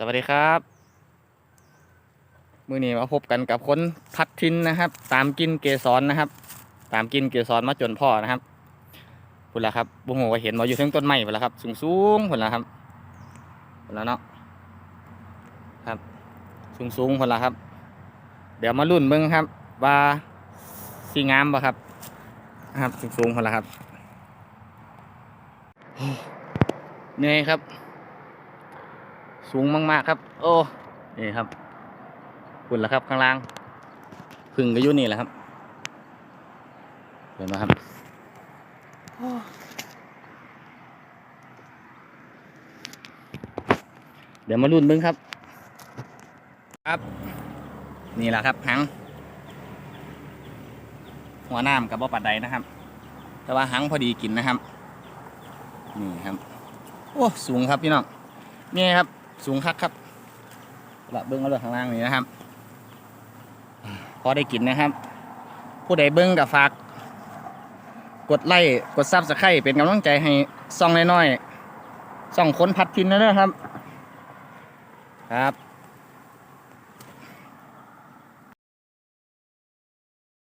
สวัสดีครับ มือนี้มาพบกันกับคนพัดทินนะครับ ตามกินเกสรนะครับ ตามกินเกสรมาจนพ่อนะครับพุ่นละครับบุ้งหัวเห็นมาอยู่ทั้งต้นไม้พุ่นละครับ สูงสูงๆพุ่นละครับพุ่นละเนาะครับสูงสูงๆพุ่นละครับ เดี๋ยวมาลุ่นเบิ้งครับ ว่าสีงามปะครับนะครับสูงสูงๆพุ่นละครับเหนื่อยครับ สูงมาก ๆ ครับ โอ้นี่ครับฝุ่นแล้วครับข้างล่างพึ่งก็อยู่นี่แหละครับเห็นไหมครับเดี๋ยวมาลุ้นเบิ้งครับ ครับ นี่แหละครับหังหัวน้ำกับบ่ปัดใดนะครับ แต่ว่าหังพอดีกินนะครับ นี่ครับ โอ้ สูงครับพี่น้อง นี่ครับ สูงคักครับละเบิ้งเอาเลยข้างล่างนี้นะครับ พอได้กินนะครับ ผู้ใดเบิ้งกับฝาก กดไลค์กดซับสไครต์เป็นกำลังใจให้ซ่องน้อยๆซ่องค้นพัดทินนะเด้อครับ ครับ